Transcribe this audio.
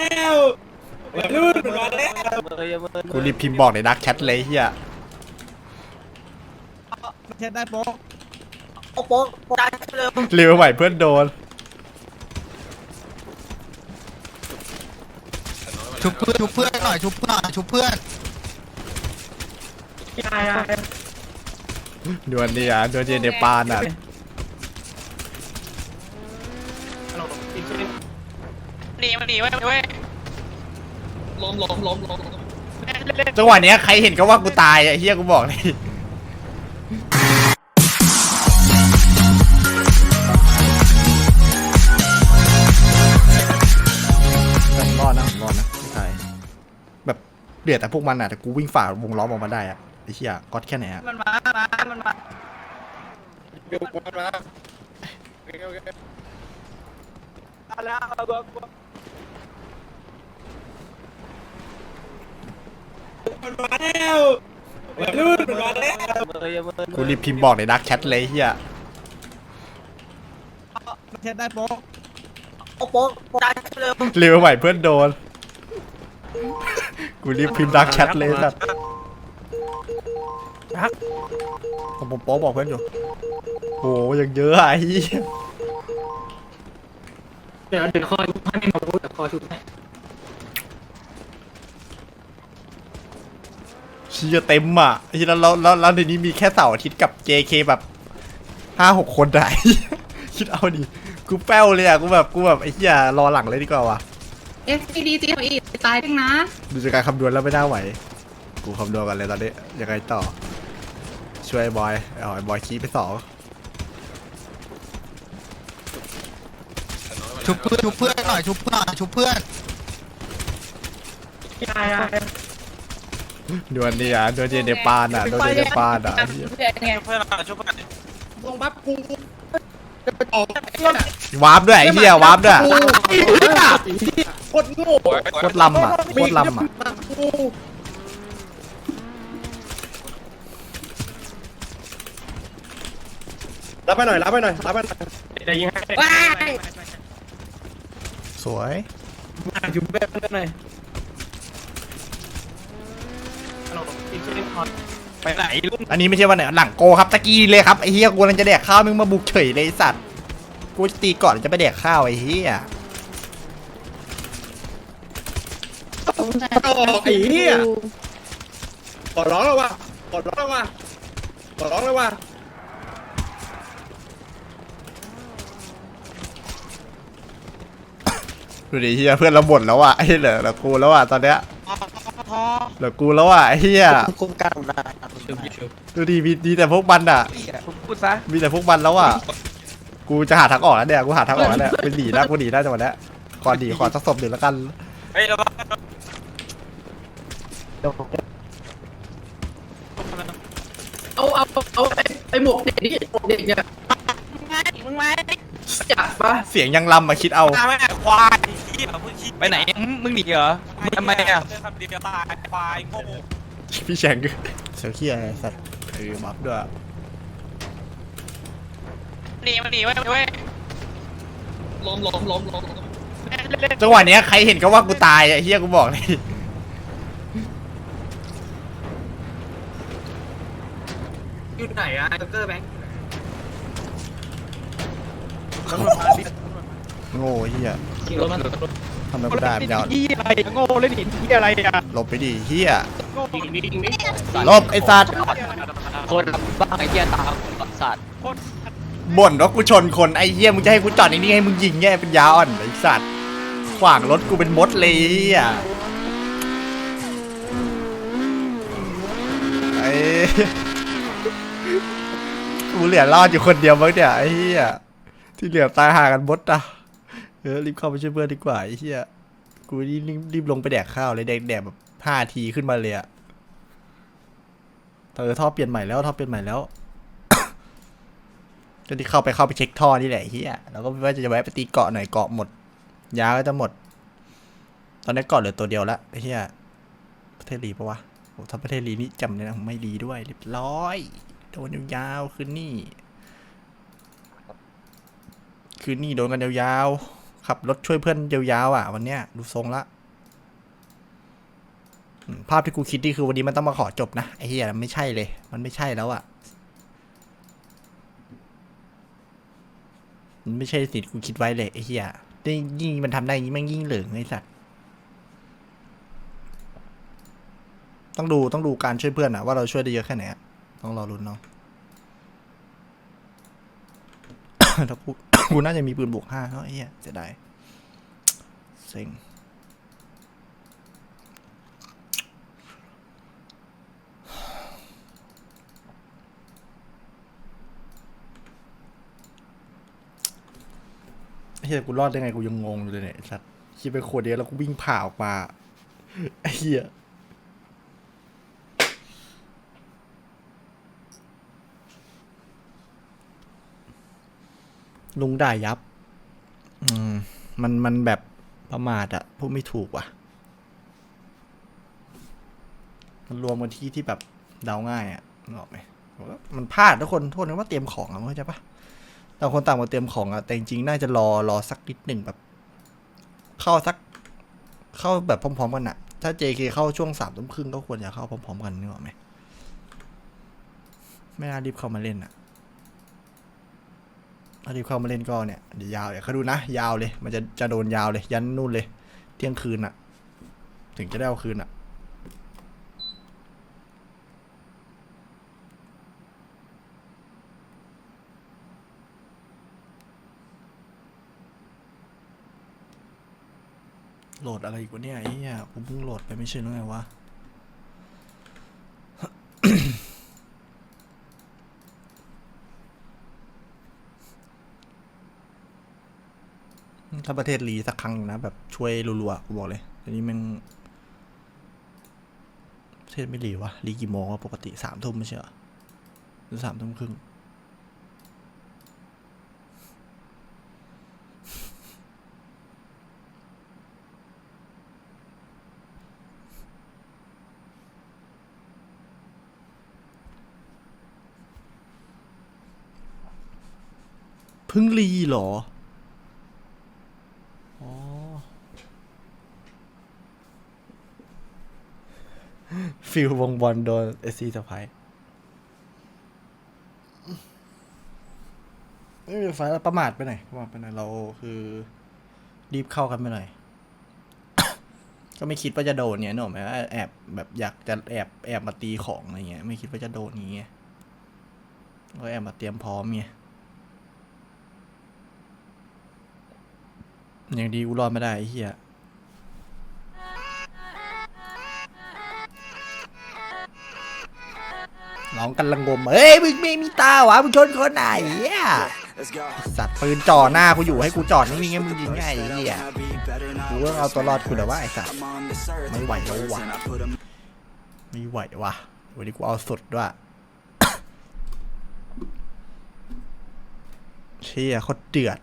แล้ววัยรุ่นมันมาแล้วกูรีบพิมพ์บอกในดักแชทเลยเฮียเช็ดได้โป๊ะโอ้โป๊ะโป๊ะเร็วเร็วไหวเพื่อนโดน ชุบเพื่อนชุบเพื่อนหน่อยชุบเพื่อนหน่อยชุบเพื่อนดวนนี่อะดวนเจเนปานอะหนีมันหนีไว้เว้ย ล้มล้มล้มล้มจังหวะเนี้ยใครเห็นก็ว่ากูตายอะเฮียกูบอกเลยผมรอดนะผมรอดนะไม่ตายแบบเดือดแต่พวกมันอะแต่กูวิ่งฝ่าวงล้อมออกมาได้อะไอ้เหี้ยก๊อตแค่ไหนอะมันมามามันมาอยู่มันมาโอเคโอเอาแล้วเอาเอาเอา มันมาแล้ววัยรุ่นมันมาแล้วกูรีบพิมพ์บอกในดักแชทเลยเฮียเช็ดได้โป๊ะโอ้โป๊ะโป๊ะเร็วเร็วไหวเพื่อนโดน กูรีบพิมพ์ดักแชทเลยสัตว์ผมผมโป๊ะบอกเพื่อนอยู่โอ้ยังเยอะอะไอ้เหี้ยเดี๋ยวเดี๋ยวคอยให้ไม่มาพูดแต่คอยชุบให้ เชี่ยเต็มอะไอ้เหี้ยแล้วแล้วแล้วแล้วในนี้มีแค่เสาร์อาทิตย์กับ JK แบบห้าหกคนได้ คิดเอาดิกูแป้วเลยอะกูแบบกูแบบไอ้เหี้ยรอหลังเลยดีกว่าวะเอฟซีดีจีอีตายดึงนะ ดูจากการคำนวณแล้วไม่น่าไหว กูคำนวณกันเลยตอนนี้ยังไงต่อ ช่วยไอ้บอยเอาไอ้บอยคีไปสองชุบเพื่อนชุบเพื่อนหน่อยชุบเพื่อนหน่อยชุบเพื่อน ดวนนี่อะดวนเจเนปานอะดวนเจเนปานอะไอ้เหี้ยเพื่อนไงเพื่อนมาช่วยเพื่อนลงปั๊บกูวาร์ปด้วยไอ้เหี้ยวาร์ปด้วยโคตรโง่โคตรลำอะโคตรลำอะกูรับไปหน่อยรับไปหน่อยรับไปหน่อยได้ยิงให้ว้ายสวยอยู่แบบนั้นหน่อย ไปไหนลูกอันนี้ไม่ใช่วันไหนหลังโกครับตะกี้เลยครับไอ้เหี้ยกูกำลังจะแดกข้าวมึงมาบุกเฉยเลยไอ้สัตว์กูจะตีก่อนจะไปแดกข้าวไอ้เหี้ยโอ้ไอ้เหี้ยขอร้องแล้วว่ะขอร้องแล้วว่ะขอร้องแล้วว่ะดูดิเหี้ยเพื่อนเราบ่นแล้วอะไอ้เหลือเหลือกูแล้วอะตอนเนี้ย เหลือกูแล้วอะไอ้เหี้ยคุ้มกันนะดูดิมีดีแต่พวกมันอะพูดซะมีแต่พวกมันแล้วอะกูจะหาทางออกแล้วเนี่ยกูหาทางออกแล้วเนี่ยกูหนีได้กูหนีได้จังหวะเนี้ยก่อนหนีขอสักศพหนึ่งแล้วกันเฮ้ยเราเอาเอาเอาไอ้ไอ้หมวกเด็กนี่หมวกเด็กเนี่ยมึงไงจับปะเสียงยังลำมาคิดเอามาแม่ควายขี้มึงขี้ไปไหนมึงหนีเหรอ ทำไมอะคำเดียวตายควายโง่พี่แชงด้วยเสือขี้อะไรสัตว์เออบัฟด้วยหนีมันหนีไว้เว้ยล้มล้มล้มล้มจังหวะเนี้ยใครเห็นก็ว่ากูตายอะเฮียกูบอกเลยอยู่ไหนอะจ็อกเกอร์แบงค์ โง่เฮียขี่รถมันทำไมกูได้ไม่ได้ยี่อะไรโง่เล่นหินที่อะไรอะหลบไปดิเฮียยิงดิยิงดิหลบไอ้สัตว์คนบ้าไอ้เหี้ยตามสัตว์บ่นว่ากูชนคนไอ้เฮียมึงจะให้กูจอดนิ่งๆให้มึงยิงแง่เป็นยาอ่อนไอ้สัตว์ขวางรถกูเป็นมดเลยเฮียไอ้กูเหลือรอดอยู่คนเดียวมั้งเนี่ยไอ้เฮียที่เหลือตายหากันมดอะเออรีบเข้าไปช่วยเพื่อนดีกว่าไอ้เฮียกูรีบรีบลงไปแดกข้าวเลยแดกแดกแบบห้าทีขึ้นมาเลยอะเออท่อเปลี่ยนใหม่แล้วท่อเปลี่ยนใหม่แล้วก็ที่เข้าไปเข้าไปเช็คท่อนี่แหละเฮียแล้วก็ว่าจะแวะไปตีเกาะหน่อยเกาะหมด ยาก็จะหมด ตอนนี้เกาะเหลือตัวเดียวละเฮียประเทศลีปะวะโอ้ถ้าประเทศลีนี่จำเลยนะไม่ดีด้วยเรียบร้อยโดนยาวๆคืนนี่คืนนี่โดนกันยาวๆ ขับรถช่วยเพื่อนยาวๆอะ วันเนี้ยดูทรงละภาพที่กูคิดนี่คือวันนี้มันต้องมาขอจบนะไอ้เหี้ยมันไม่ใช่เลย มันไม่ใช่แล้วอะมันไม่ใช่สิ่งที่กูคิดไว้เลยไอ้เหี้ยได้ยิ่งมันทำได้ยิ่งแม่งยิ่งเหลืองไอ้สัตว์ต้องดูต้องดูการช่วยเพื่อนอะว่าเราช่วยได้เยอะแค่ไหนต้องรอรุนเนาะถ้ากู กูน่าจะมีปืนบวกห้าเนาะไอ้เหี้ยเสียดายเซ็งไอ้เหี้ยกูรอดได้ไงกูยังงงอยู่เลยเนี่ยสัตว์คิดไปขวดเดียวแล้วกูวิ่งผ่าออกมาไอ้เหี้ย ลุงด่ายับ อืม มันมันแบบประมาทอะพูดไม่ถูกว่ะ มันรวมกันที่ที่แบบเดาง่ายอะนึกออกไหมมันพลาดทุกคนโทษนะว่าเตรียมของอะเข้าใจปะต่างคนต่างมาเตรียมของอะแต่จริงๆน่าจะรอรอสักนิดหนึ่งแบบ เข้าสัก เข้าแบบพร้อมๆกันอะถ้า JK เข้าช่วงสามทุ่มครึ่งก็ควรจะเข้าพร้อมๆกันนึกออกไหมไม่น่ารีบเข้ามาเล่นอะ ถ้ารีบเข้ามาเล่นก็เนี่ยเดี๋ยวยาวเดี๋ยวเขาดูนะ ยาวเลย มันจะจะโดนยาวเลย ยันนู่นเลย เที่ยงคืนอะถึงจะได้เอาคืนอะโหลดอะไรอีกวะเนี่ยไอ้เหี้ยผมเพิ่งโหลดไปไม่ใช่หรือไงวะ ถ้าประเทศรีสักครั้งนะแบบช่วยรัวๆกูบอกเลยทีนี้มันประเทศไม่รีวะรีกี่โมงวะปกติสามทุ่มไม่ใช่เหรอหรือสามทุ่มครึ่งพิ่งรีเหรอ ฟิลวงบอลโดนเอซีสไปไม่มีไฟแล้วประมาทไปไหนประมาทไปไหนเราคือ รีบเข้ากันไปหน่อย ก็ไม่คิดว่าจะโดนเนี่ยหนึกออกไหมว่าแอบแบบอยากจะแอบแอบมาตีของอะไรเงี้ย ไม่คิดว่าจะโดนอย่างเงี้ก็แอบมาเตรียมพร้อมไงอย่างดีกูรอดไม่ได้อ้เหี้ย น้องกันละงงมเฮ้ยมึงไม่มีตาวะมึงชนคนไหนอะสัตว์ปืนจ่อหน้ากูอยู่ให้กูจอดนิ่งๆให้มึงยิงไงไอ้เหี้ยกูก็เอาตัวรอดกูแต่ว่าไอ้สัตว์ไม่ไหวแล้ววะไม่ไหววะวันนี้กูเอาสุดด้วยเชี่ยโคตรเดือด